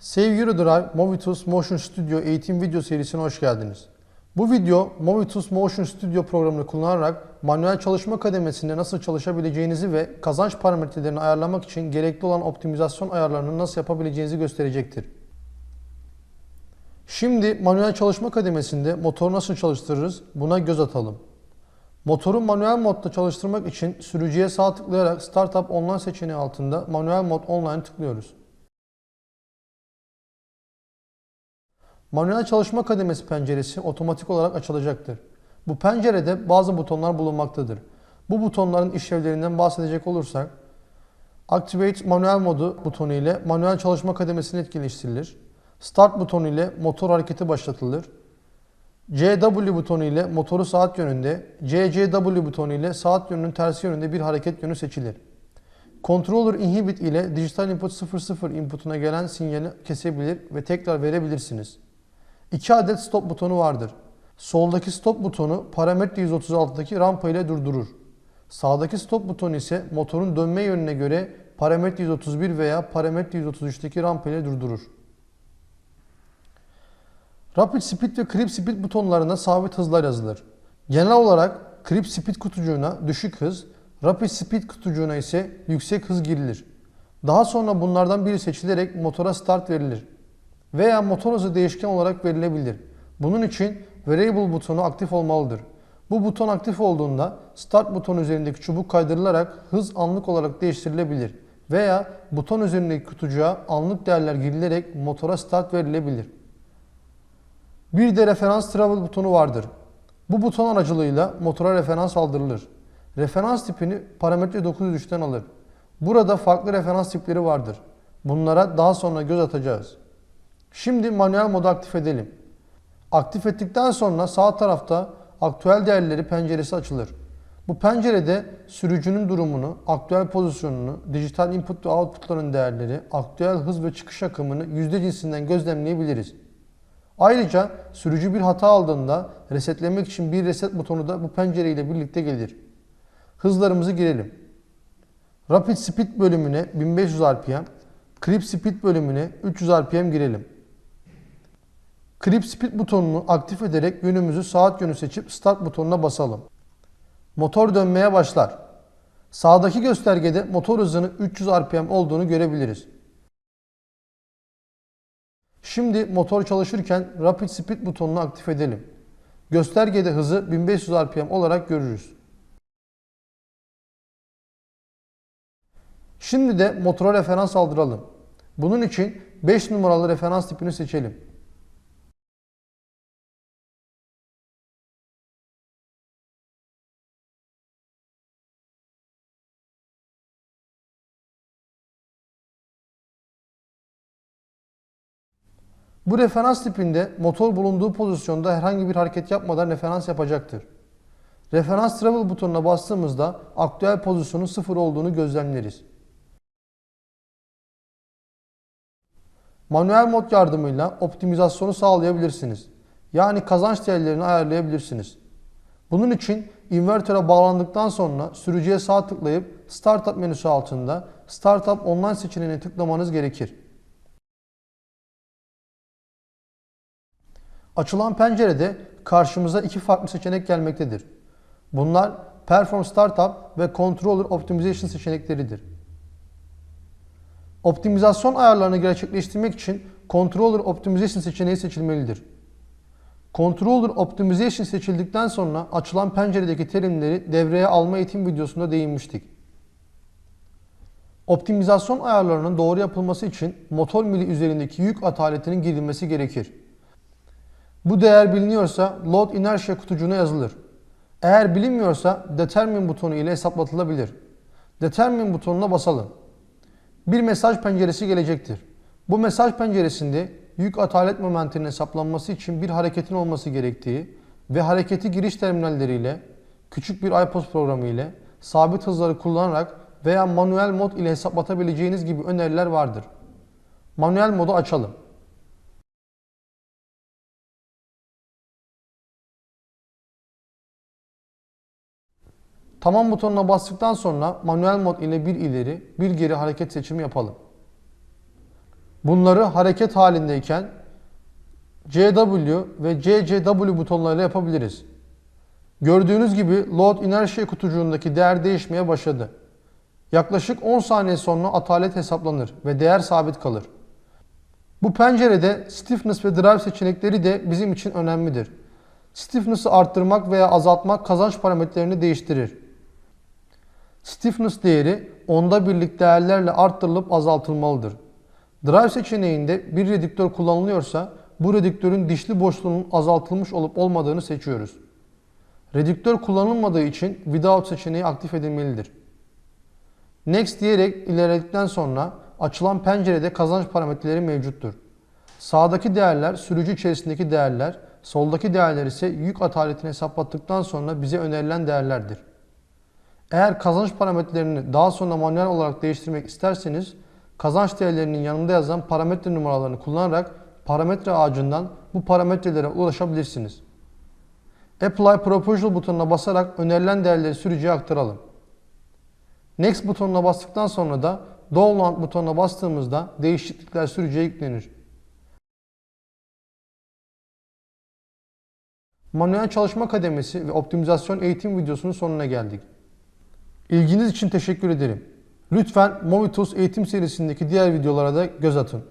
Save Eurodrive Movitus Motion Studio eğitim video serisine hoş geldiniz. Bu video Movitus Motion Studio programını kullanarak manuel çalışma kademesinde nasıl çalışabileceğinizi ve kazanç parametrelerini ayarlamak için gerekli olan optimizasyon ayarlarını nasıl yapabileceğinizi gösterecektir. Şimdi manuel çalışma kademesinde motoru nasıl çalıştırırız buna göz atalım. Motoru manuel modda çalıştırmak için sürücüye sağ tıklayarak Startup Online seçeneği altında Manuel Mod Online tıklıyoruz. Manuel çalışma kademesi penceresi otomatik olarak açılacaktır. Bu pencerede bazı butonlar bulunmaktadır. Bu butonların işlevlerinden bahsedecek olursak, Activate manuel modu butonu ile manuel çalışma kademesini etkileştirilir. Start butonu ile motor hareketi başlatılır. CW butonu ile motoru saat yönünde, CCW butonu ile saat yönünün tersi yönünde bir hareket yönü seçilir. Controller Inhibit ile dijital input 00 inputuna gelen sinyali kesebilir ve tekrar verebilirsiniz. 2 adet stop butonu vardır. Soldaki stop butonu parametre 136'daki rampa ile durdurur. Sağdaki stop butonu ise motorun dönme yönüne göre parametre 131 veya parametre 133'teki rampa ile durdurur. Rapid Speed ve Creep Speed butonlarına sabit hızlar yazılır. Genel olarak Creep Speed kutucuğuna düşük hız, Rapid Speed kutucuğuna ise yüksek hız girilir. Daha sonra bunlardan biri seçilerek motora start verilir. Veya motor hızı değişken olarak verilebilir. Bunun için Variable butonu aktif olmalıdır. Bu buton aktif olduğunda Start butonu üzerindeki çubuk kaydırılarak hız anlık olarak değiştirilebilir. Veya buton üzerindeki kutucuğa anlık değerler girilerek motora start verilebilir. Bir de referans travel butonu vardır. Bu buton aracılığıyla motora referans aldırılır. Referans tipini parametre 903'ten alır. Burada farklı referans tipleri vardır. Bunlara daha sonra göz atacağız. Şimdi manuel modu aktif edelim. Aktif ettikten sonra sağ tarafta aktüel değerleri penceresi açılır. Bu pencerede sürücünün durumunu, aktüel pozisyonunu, dijital input ve outputların değerleri, aktüel hız ve çıkış akımını yüzde cinsinden gözlemleyebiliriz. Ayrıca sürücü bir hata aldığında resetlemek için bir reset butonu da bu pencere ile birlikte gelir. Hızlarımızı girelim. Rapid Speed bölümüne 1500 RPM, Creep Speed bölümüne 300 RPM girelim. Creep Speed butonunu aktif ederek yönümüzü saat yönü seçip Start butonuna basalım. Motor dönmeye başlar. Sağdaki göstergede motor hızının 300 RPM olduğunu görebiliriz. Şimdi motor çalışırken Rapid Speed butonunu aktif edelim. Göstergede hızı 1500 RPM olarak görürüz. Şimdi de motora referans aldıralım. Bunun için 5 numaralı referans tipini seçelim. Bu referans tipinde motor bulunduğu pozisyonda herhangi bir hareket yapmadan referans yapacaktır. Referans travel butonuna bastığımızda aktüel pozisyonun sıfır olduğunu gözlemleriz. Manuel mod yardımıyla optimizasyonu sağlayabilirsiniz. Yani kazanç değerlerini ayarlayabilirsiniz. Bunun için invertöre bağlandıktan sonra sürücüye sağ tıklayıp Startup menüsü altında Startup Online seçeneğine tıklamanız gerekir. Açılan pencerede karşımıza iki farklı seçenek gelmektedir. Bunlar Perform Startup ve Controller Optimization seçenekleridir. Optimizasyon ayarlarını gerçekleştirmek için Controller Optimization seçeneği seçilmelidir. Controller Optimization seçildikten sonra açılan penceredeki terimleri devreye alma eğitim videosunda değinmiştik. Optimizasyon ayarlarının doğru yapılması için motor mili üzerindeki yük ataletinin girilmesi gerekir. Bu değer biliniyorsa Load Inertia kutucuğuna yazılır. Eğer bilinmiyorsa Determine butonu ile hesaplatılabilir. Determine butonuna basalım. Bir mesaj penceresi gelecektir. Bu mesaj penceresinde yük atalet momentinin hesaplanması için bir hareketin olması gerektiği ve hareketi giriş terminalleriyle, küçük bir iPOS programı ile, sabit hızları kullanarak veya manuel mod ile hesaplatabileceğiniz gibi öneriler vardır. Manuel modu açalım. Tamam butonuna bastıktan sonra manuel mod ile bir ileri bir geri hareket seçimi yapalım. Bunları hareket halindeyken CW ve CCW butonlarıyla yapabiliriz. Gördüğünüz gibi load inertia kutucuğundaki değer değişmeye başladı. Yaklaşık 10 saniye sonra atalet hesaplanır ve değer sabit kalır. Bu pencerede stiffness ve drive seçenekleri de bizim için önemlidir. Stiffness'ı arttırmak veya azaltmak kazanç parametrelerini değiştirir. Stiffness değeri onda birlik değerlerle arttırılıp azaltılmalıdır. Drive seçeneğinde bir redüktör kullanılıyorsa bu redüktörün dişli boşluğunun azaltılmış olup olmadığını seçiyoruz. Redüktör kullanılmadığı için without seçeneği aktif edilmelidir. Next diyerek ilerledikten sonra açılan pencerede kazanç parametreleri mevcuttur. Sağdaki değerler sürücü içerisindeki değerler, soldaki değerler ise yük ataletini hesaplattıktan sonra bize önerilen değerlerdir. Eğer kazanç parametrelerini daha sonra manuel olarak değiştirmek isterseniz kazanç değerlerinin yanında yazan parametre numaralarını kullanarak parametre ağacından bu parametrelere ulaşabilirsiniz. Apply Proposal butonuna basarak önerilen değerleri sürücüye aktaralım. Next butonuna bastıktan sonra da Download butonuna bastığımızda değişiklikler sürücüye yüklenir. Manuel çalışma kademesi ve optimizasyon eğitim videosunun sonuna geldik. İlginiz için teşekkür ederim. Lütfen Movitus eğitim serisindeki diğer videolara da göz atın.